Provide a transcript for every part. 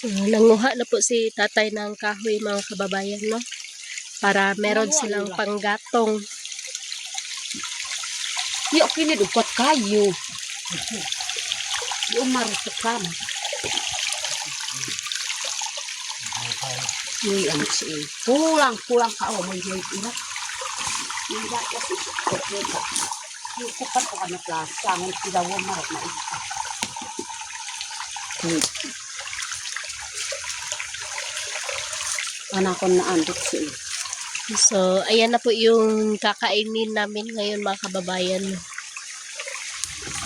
So, nanguha na po si tatay ng kahoy mga kababayan, no? Para meron silang panggatong. Di okay na dupat kayo. Ka mo. Uy, ang si Pulang, pulang ka. Oh, may may ina. Hindi kasi okay ka. Yung kupat ko anak lang. Sangan si daw ang marot na isa. Hmm. Anak ko na andot si So, ayan na po yung kakainin namin ngayon mga kababayan.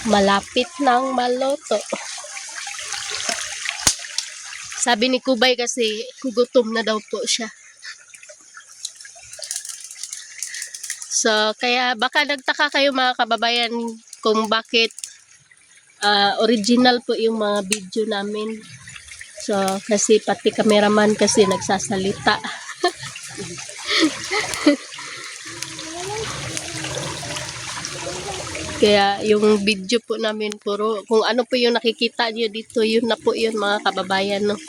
Malapit ng maloto. Sabi ni Kubay kasi gutom na daw po siya. So, kaya baka nagtaka kayo mga kababayan kung bakit ah, original po yung mga video namin. So, kasi pati cameraman kasi nagsasalita. Kaya yung video po namin puro, kung ano po yung nakikita nyo dito, yun na po yun mga kababayan. No?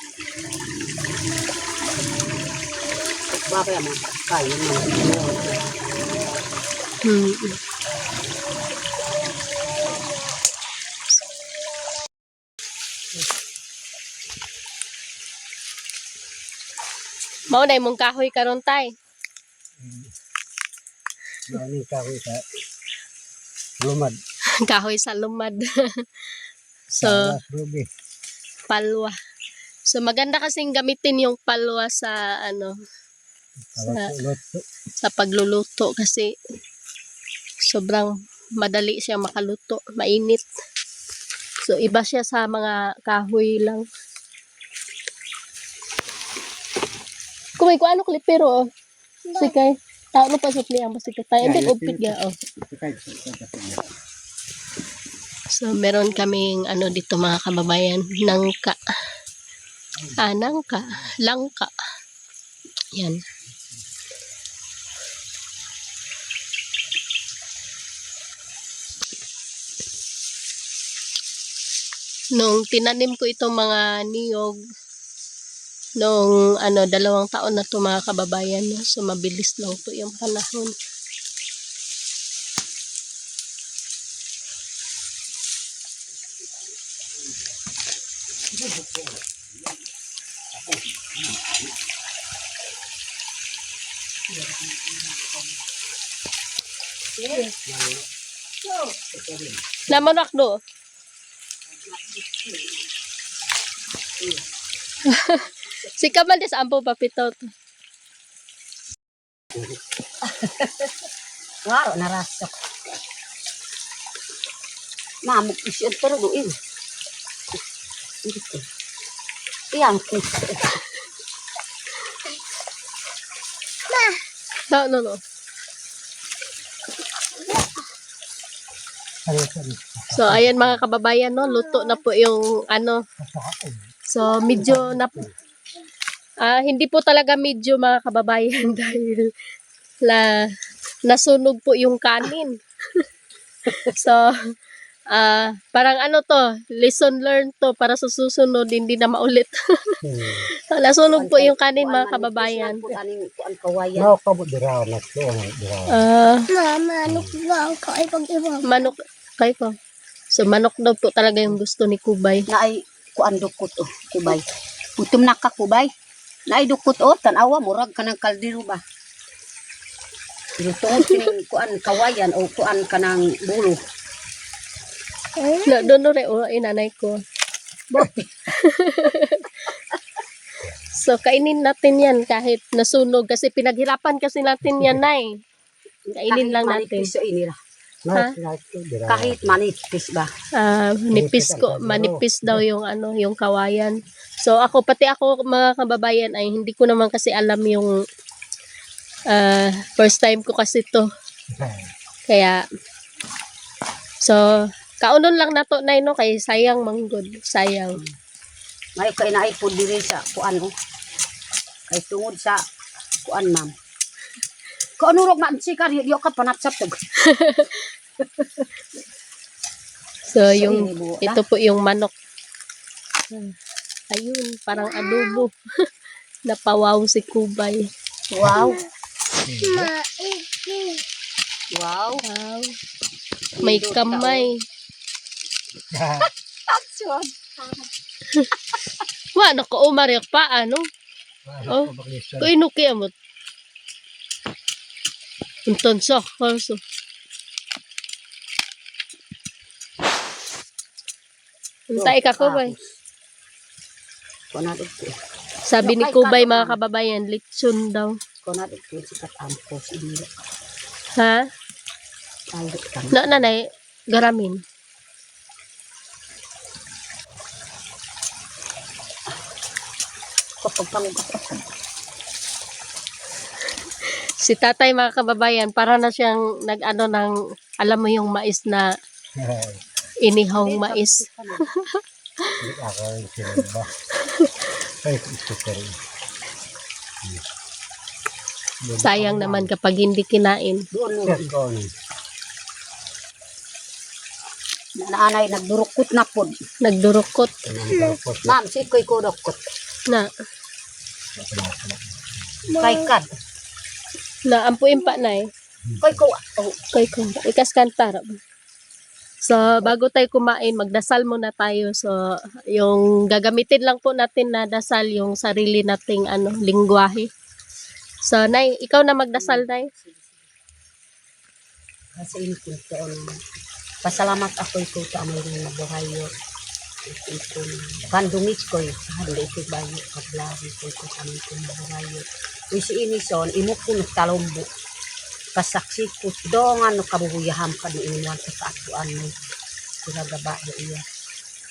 Hmm. Mao na mong kahoy karon tay. Ano kahoy sa lumad. kahoy sa lumad. so, palwa. So maganda kasing gamitin yung palwa sa ano sa, sa pagluluto kasi sobrang madali siya makaluto, mainit. So iba siya sa mga kahoy lang. Kumay ko ano klipero oh. Sikay. Tao no pa sa pliyang basta tayo. Then upit ga oh. So, meron kaming ano dito mga kababayan, nangka. Ah, nangka. Langka. Yan. Nung tinanim ko itong mga niyog, nung ano, dalawang taon na to mga kababayan, no? so mabilis lang po yung panahon. Namanak do. si Kamal des ampo papito to. Klaro, narasok. Mamuk isyan pero doon. Dito. Iyang kis. No, no, no. So, ayan mga kababayan, no, luto na po yung ano. So, medyo na ah hindi po talaga medyo mga kababayan dahil la nasunog po yung kanin. so, ah parang ano to, lesson learned to para sa susunod hindi na maulit. so, nasunog po yung kanin mga kababayan. Mau ka mo diraw na to ang diraw. Ah, Mama, ano ba ang kaay pag manok kay ko. So, manok daw po talaga yung gusto ni Kubay. Na ay kuan dukot oh, kubay. Putum na ka kubay. Na ay dukot oh, tanawa murag ka ng kaldero ba. Lutuon kining kuan kawayan o kuan kanang bulo. No, doon re o inanay ko. so kainin natin yan kahit nasunog kasi pinaghirapan kasi natin yan nay. Kainin lang natin. Manipis o inira. Ha? Kahit manipis ba. Ah, manipis ko, manipis daw yung ano, yung kawayan. So ako pati ako mga kababayan ay hindi ko naman kasi alam yung ah, first time ko kasi to. Kaya so kaunon lang nato nay no kay sayang manggod, sayang. May kay na po diri sa kuan oh. Kay tungod sa kuan ma'am. Ano rog man sikar di ka panatsap tog. So yung ito po yung manok Ayun, parang adobo. Napawaw si Kubay. Wow. Wow. Wow. May kamay. Action. Wa, nakaumariyak pa, ano? Oh. Kung amot. Unton sa kalso. Untay ka, Kubay. Kunat ito. Sabi ni Kubay, mga kababayan, litson daw. Kunat ito si katampos. Hindi. Ha? Na, nanay, garamin. Kapag pangugas. Si tatay, mga kababayan, para na siyang nag-ano ng, alam mo yung mais na inihawng mais. Sayang naman kapag hindi kinain. Ko. Naanay nagdurukot na pod. Nagdurukot ko. Ma'am, si ko'y kudokot. na. Kay kad. Na, ampuin pa na eh. Ko'y ko. Oh, Kay ko. Ikas kantara. So, bago tayo kumain, magdasal muna tayo. So, yung gagamitin lang po natin na dasal, yung sarili nating ano, lingwahe. So, Nay, ikaw na magdasal, Nay. kasi ini ko na. Pasalamat ako ito sa amay rin Ito na. Kandungit ko ito yun? Kablari ko ito sa amay ko na buhay yun. Uy si Inison, imo ko talombo. Kasaksi ko, doon ano kabubuyaham ka ni inuwan sa kaatuan mo. Sila gaba na iya.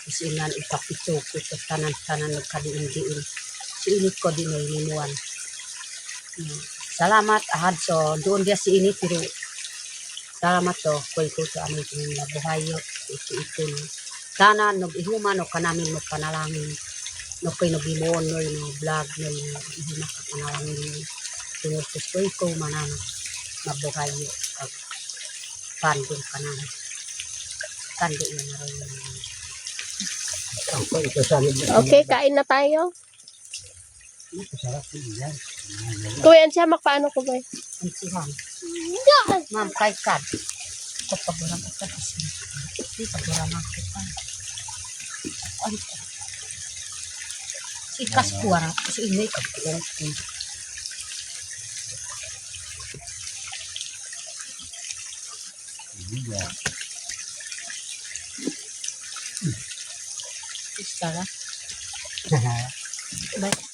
Kasi inan ikapito ko sa tanan-tanan nagkadiin-diin. Si init ko din ay inuwan. Hmm. Salamat, ahad. So, doon dia si init, pero Salamat to, ko sa amin kong nabuhayo, ito ito no. Sana nog ihuman no kanamin mo panalangin. No koy nog imon no no vlog no no ihuma ka panalangin no. Tungod ko koy ko manana mabuhayo kag pandong kanan. Kando na na rin. Sa. Okay, kain na tayo. Kuya, siya makpaano ko ba? Ang siham. Ma'am, kay kad. Ko paborang ka sa kasi. Di paborang ako pa. Ano ko? Ikas kuwara. Kasi inay ka kuwara. Iskala. Baik.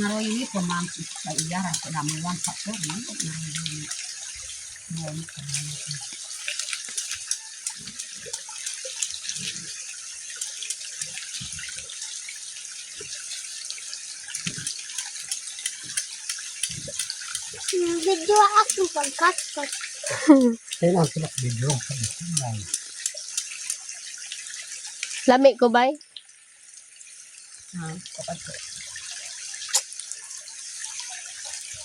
Naroy ini pemangkit sa iyaran ko na may one factor no? Naroy ini. Naroy ko na. Video ako pagkaskas. Kaya lang sila video. Ay, Lami ko ba? Ah, kapag ko.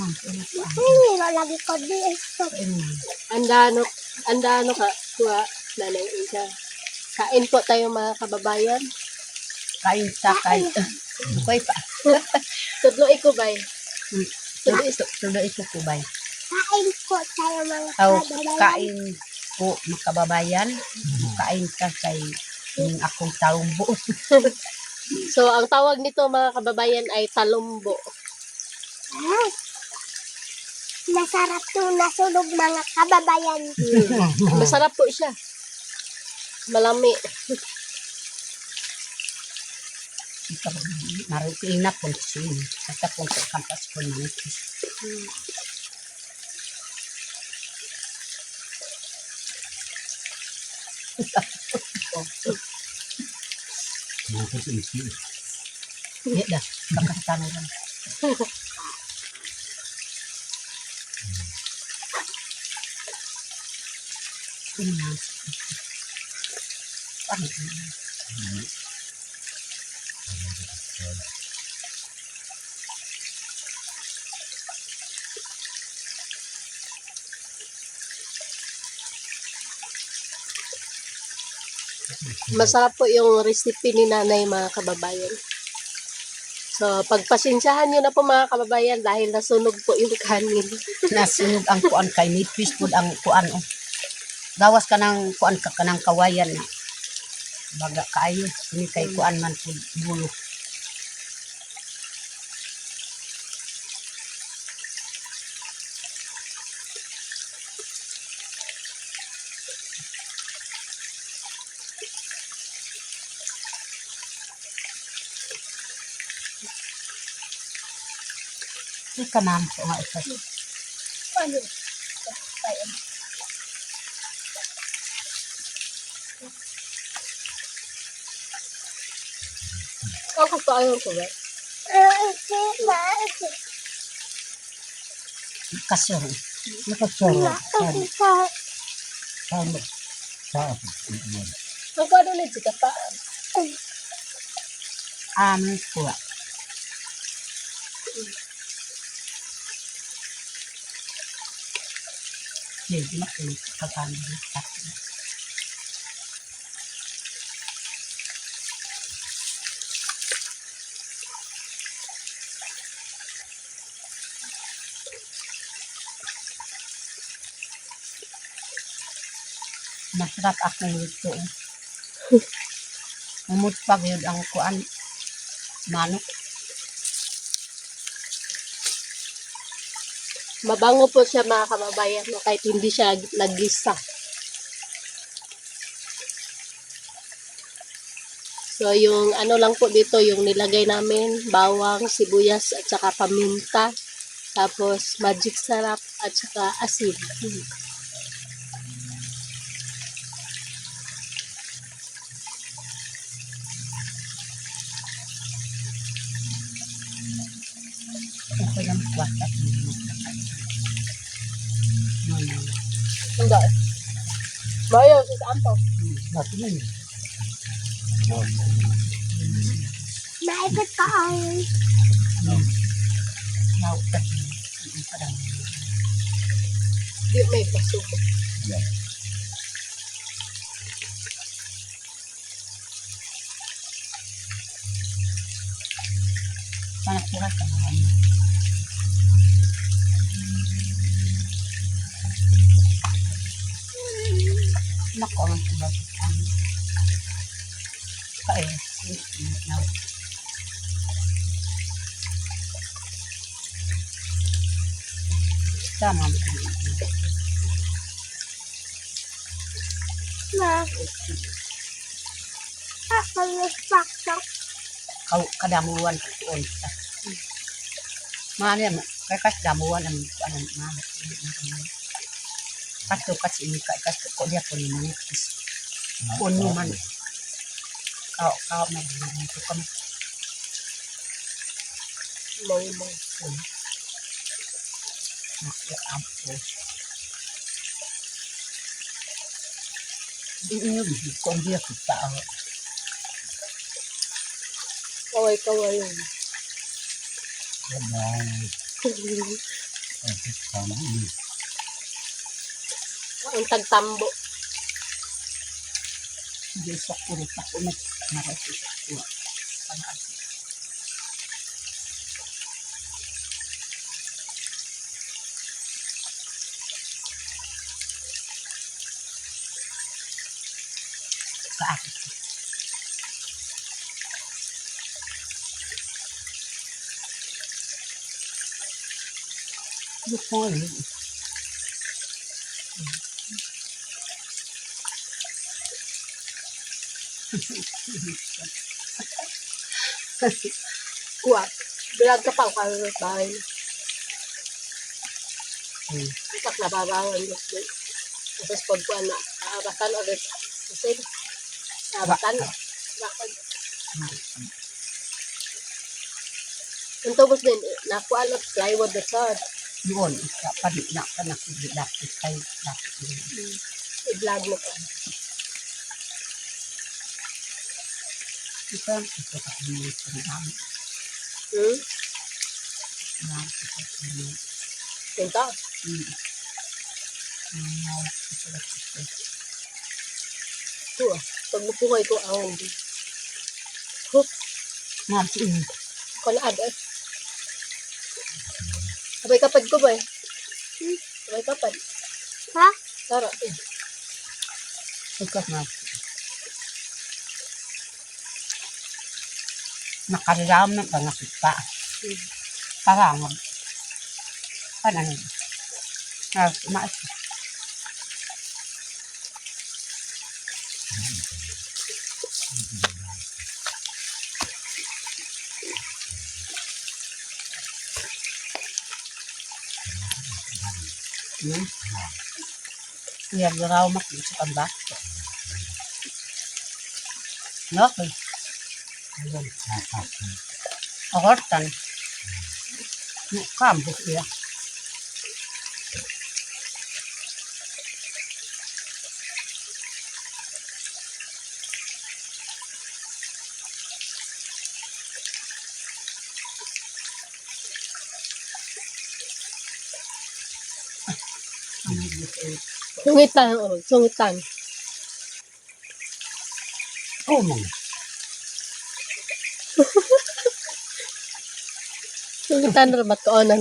Po Hindi na lagi ko di. Ano? Andano, andano ka. Kuha, nanay isa. Kain po tayo mga kababayan. Kain sa kain. Koy pa. Tudlo iko ba? Tulo ito, tulo ito ko ba? Kain ko tayo mga kababayan. kain po makababayan. Kain ka kay yung akong talumbo. So, ang tawag nito mga kababayan ay talumbo. Ah. Masarap to nasunog mga kababayan. Masarap po siya. Malami. Marutiin na po sin. Basta po sa kampas ko naman. Bukod isi. Di dah, kakastan lang. Tingnan. Masarap po yung recipe ni nanay mga kababayan. So, pagpasensyahan nyo na po mga kababayan dahil nasunog po yung kanin. Nasunog ang kuan kay nipis pud ang kuan oh. Gawas ka ng kuan ka kanang kawayan na. Baga kaayo ini kay kuan man pud bulo. Ika ma'am, so nga ito. Ang kapayon ko ba? Ate, ma, ate. Kasyon. Nakasara. Ate, sa, Sama. Sa ako. Ang kado na dito pa. Amin kuha. Jadi makin kakanda. Masarap ako nito. Umut pag yun ang kuan. Manok. Mabango po siya mga kababayan no, kahit hindi siya naglisa. So yung ano lang po dito yung nilagay namin, bawang, sibuyas at saka paminta. Tapos magic sarap at saka asin. Hmm. Ito yung kuwan at minumot. Hindi. Bayo, sa ampo. Natin na yun. maikot ka ang Now, kasi parang Di may pasuko. Yan. parang kurat ka naman. Nako, ang sabagit ang kaya. Now, Tama mo. ma. Ako yung sakto. kau kadamuan kuon ta. Mana kay kas damuan ang kuan ang mana. Kasto kasi ini kay kasto ko dia ko ni mana. Kuon mo man. Kau kau na dito ko Mau, mau. na ampo. Ini ni ko dia kita. Kaway-kaway yun. Yan ang kama ini. Ang tagtambo. Dia sok puro ta ko na nakasi ko. Sa akin. Gusto ko Kuha. Bilag ka pang kalot bahay. Hmm. Isak na babawan doon. Tapos pag kuha na, aabatan ulit. Kasi, aabatan. Bakit? Ang tubos din, nakuha lang plywood na sad. Yun, isa pa di na pa nakikidakit kay dakit yun. I-vlog mo pa. Ito, ito ka ini pinag Hmm? na ito ini. Tinta. Hmm. Nah, ito ka ito. Ito ah. Pag mapuhay ko, ang. Ma'am, si ini. Kalaad eh. Sabay kapad ko ba eh? Hmm? Sabay kapad. Ha? Tara eh. Ito na. Nakariram ng pangakit pa. Parang, parang, ah, maas. Hmm? Yan, raw makikita ba? No, okay. เอาฮตกันลูกข้ามบุกเอียช่วงนี้ตังเออช่วงนี้ตันโอ้มง Sungitan na ba't ko na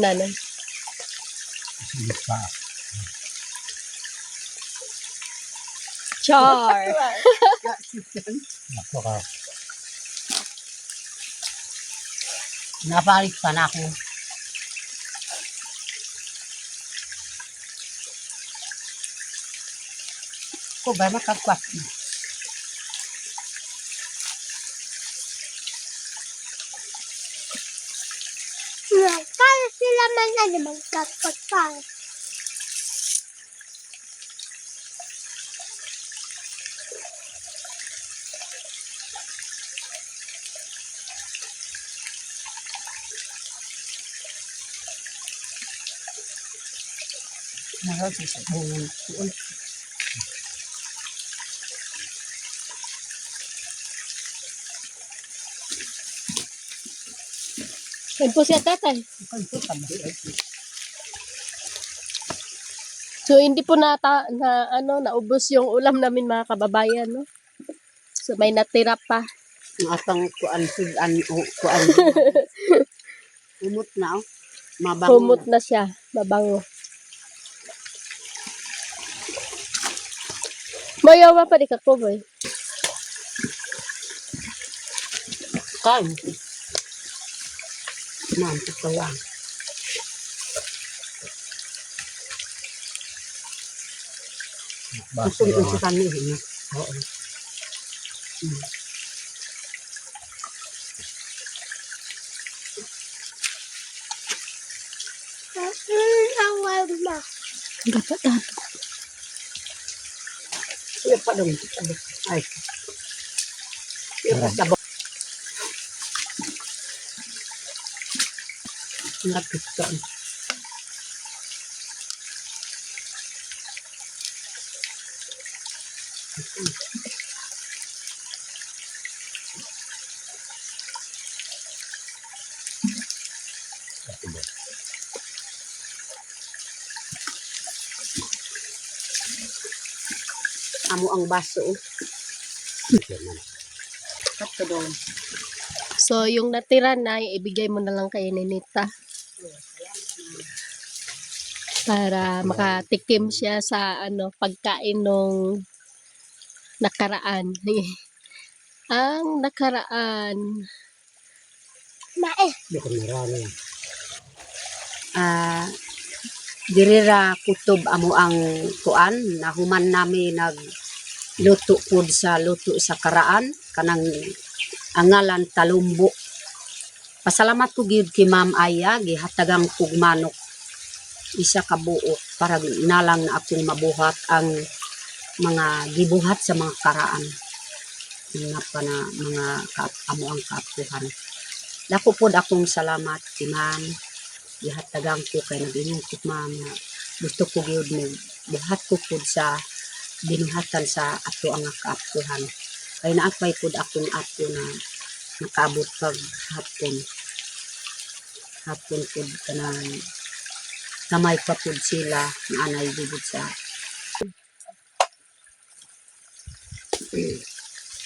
pa. Char. Naku ka. Napalit pa na ako. Ko ba makakwat? Kaya na. Mahal sa sabungan. Uy, Yan po siya tatay. So, hindi po na, na ano, naubos yung ulam namin mga kababayan, no? So, may natira pa. Ang atang kuan sudan o kuan. Umot na oh. Mabango. Humot na siya. Mabango. Mayawa pa di ka po, boy. Kain. Ma'am, ito lang. Basta Gusto yung sa kanya. Oo. Hmm, ang wild na. Dapat dapat. Iya pa dong. Ay. Iya pa gusto. Amo ang baso. Dong. So, yung natira na, ibigay mo na lang kay Ninita. Para makatikim siya sa ano pagkain nung nakaraan. Ang nakaraan. Marami. ah dirira kutob amo ang kuan nahuman nami nag luto pud sa luto sa karaan kanang angalan talumbo pasalamat ko gyud kay Ma'am Aya gihatagang kog manok isa ka buok para nalang na akong mabuhat ang mga gibuhat sa mga karaan mga pa na mga kap, amo ang kapuhan. Dako pod akong salamat si ma'am. Gihatagang ko kay nag-inungkot ma'am na gusto ko gyud mo buhat ko pod sa binuhatan sa ato ang kaapuhan. Kay naapay pod akong apo na nakaabot pag hapon. Hapon pod kanang kamay pa pod sila na anay gubod sa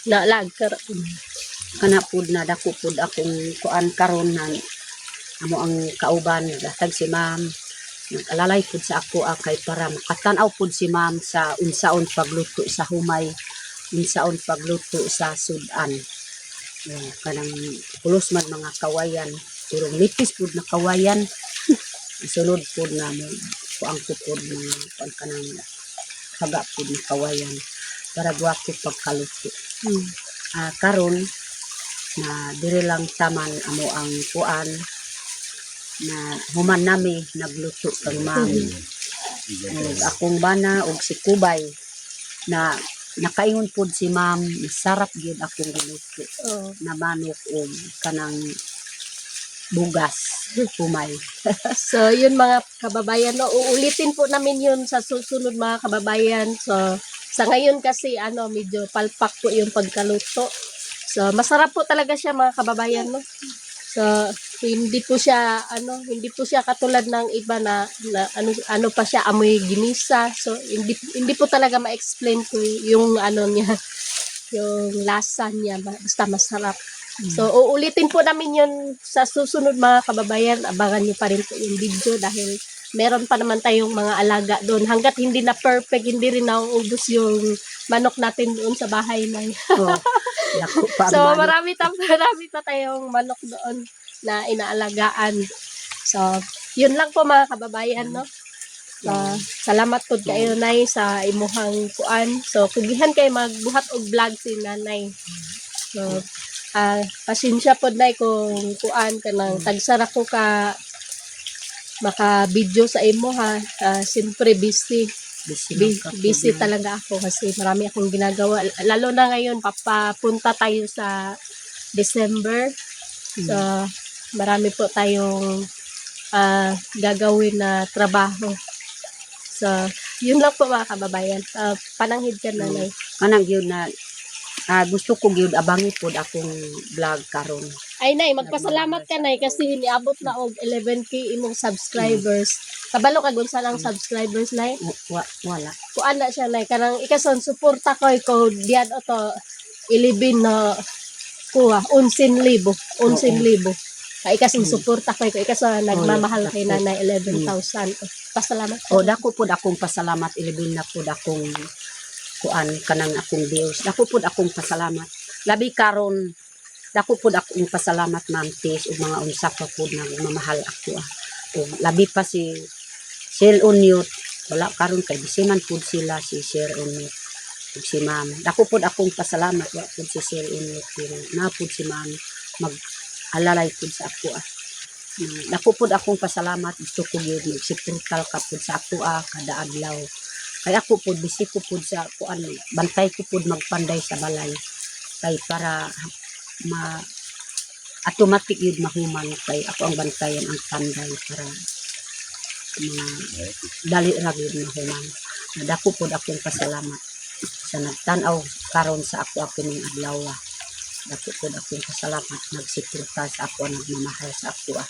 Naalag ka. kana pod na dako pod akong kuan karon na amo ang kauban gatag si ma'am. Nag-alalay pod sa ako ah, kay para makatan-aw pod si ma'am sa unsaon pagluto sa humay unsaon pagluto sa sudan. Eh, kanang pulos man mga kawayan pero nipis pod na kawayan sunod pod na mo kuang ko pod mga kuan kanang haga pod na kawayan para guwako pagkaluto Hmm. ah karon na dire lang taman amo ang kuan na human nami nagluto kang mami ug akong bana ug si Kubay na nakaingon pod si ma'am sarap gyud akong giluto Oh. na manok ug kanang bugas humay So, yun mga kababayan, no, uulitin po namin yun sa susunod mga kababayan. So, sa ngayon kasi, ano, medyo palpak po yung pagkaluto. So, masarap po talaga siya mga kababayan, no. So, hindi po siya, ano, hindi po siya katulad ng iba na, na ano, ano pa siya, amoy ginisa. So, hindi, hindi po talaga ma-explain ko yung, ano niya, yung lasa niya, basta masarap. So, uulitin po namin yun sa susunod mga kababayan. Abangan nyo pa rin po yung video dahil meron pa naman tayong mga alaga doon. Hanggat hindi na perfect, hindi rin nauubos yung manok natin doon sa bahay na oh, So, marami, ta- marami pa tayong manok doon na inaalagaan. So, yun lang po mga kababayan, no? So, salamat po kayo, Nay, sa imuhang kuan. So, kugihan kay magbuhat og vlog si Nanay. So, ah pasensya po, Nay, kung kuan ka nang tagsara ko ka maka-video sa imo, ha. Ah, Siyempre, busy. busy, busy na. talaga ako kasi marami akong ginagawa. Lalo na ngayon, papapunta tayo sa December. So, marami po tayong ah, gagawin na trabaho. So, yun lang po mga kababayan. Ah, pananghid ka nanay. kanang gyud na ah, gusto ko gyud abangi pod akong vlog karon. Ay, nay, magpasalamat ka, nay, kasi niabot na og 11k imong subscribers. Kabalo ka gun sa lang subscribers, nay. wa, wala. Kuan na siya nay kanang ikason suporta ko ko diyan o to 11 na kuha 11,000 11,000 kay ikasong suporta ko ko ikason nagmamahal kay nanay 11,000 pasalamat. O dako pod akong pasalamat ilibin na pod akong kuan kanang akong views dako pod akong pasalamat. Labi karon dako pod akong pasalamat ma'am tis ug mga unsa pa pod nagmamahal ako ah. ug labi pa si Sir Unyot wala karon kay bisiman pod sila si Sir Unyot ug si ma'am. Dako pod akong pasalamat wa pod si Sir Unyot pero na pod si ma'am mag alalay pod sa ako ah. Mm, dako pod akong pasalamat. Gusto ko gyud magsipuntal ka pod sa ako ah kada adlaw kay ako pod bisi ko pod sa kuan bantay ko pod magpanday sa balay kay para ma automatic yun mahuman kay ako ang bantayan ang panday para mga dali ra gyud mahuman nadako pod akong pasalamat sa nagtan-aw karon sa ako ako ning adlaw ah. dako pod akong pasalamat nagsipunta sa ako nagmamahal sa ako ah.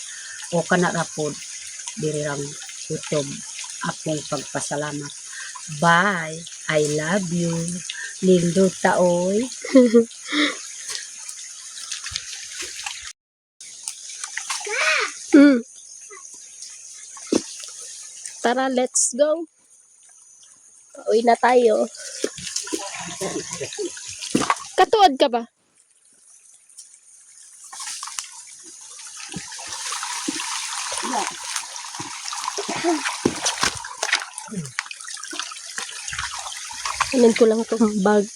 o kana ra pod diri rang YouTube akong pagpasalamat bye. I love you. Lindo taoy. Mm. tara let's go. Pauwi na tayo. Katuad ka ba Kunin ko lang itong bag.